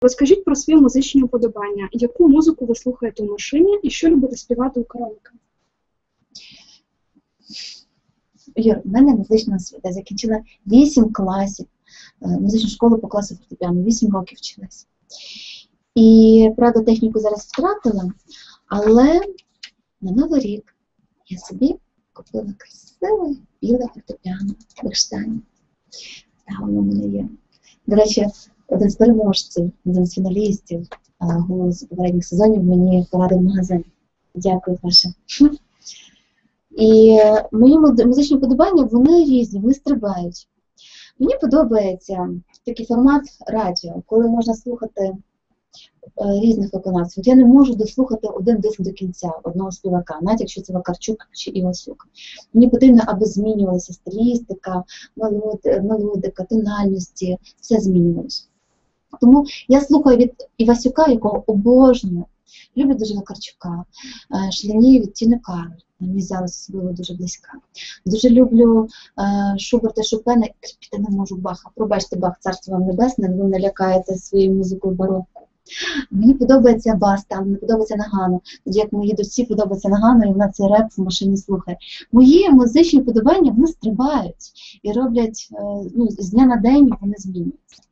Розкажіть про свої музичні уподобання. Яку музику ви слухаєте у машині і що любите співати у караоке? Юр, в мене музична освіта. Я закінчила 8 класів, е, музичну школу по класу фортепіано, 8 років вчилась. І, правда, техніку зараз втратила, але на Новий рік я собі купила красиве біле фортепіано Бехштайн. Так, воно в мене є. До речі, один з переможців, один з фіналістів голосу попередніх сезонів мені порадив магазин. Дякую, Паша. І е, мої музичні вподобання вони різні, вони стрибають. Мені подобається такий формат радіо, коли можна слухати е, різних виконавців. Я не можу дослухати один диск до кінця одного співака, навіть якщо це Вакарчук чи Івасюк. Мені потрібно, аби змінювалася стилістика, мелоди- мелодика, тональності, все змінювалося. Тому я слухаю від Івасюка, якого обожнюю. Люблю дуже Вакарчука, е, шленію від Тіни Кароль. Мені зараз особливо дуже близька. Дуже люблю е, Шуберта Шопена терпіти не можу Баха. Пробачте Бах, царство вам небесне, ви мене лякаєте своєю музикою барокко. Мені подобається Баста, мені подобається Нагано. Тоді як моїй дочці подобається Нагано, і вона цей реп в машині слухає. Мої музичні подобання вони стрибають і роблять е, ну, з дня на день вони змінюються.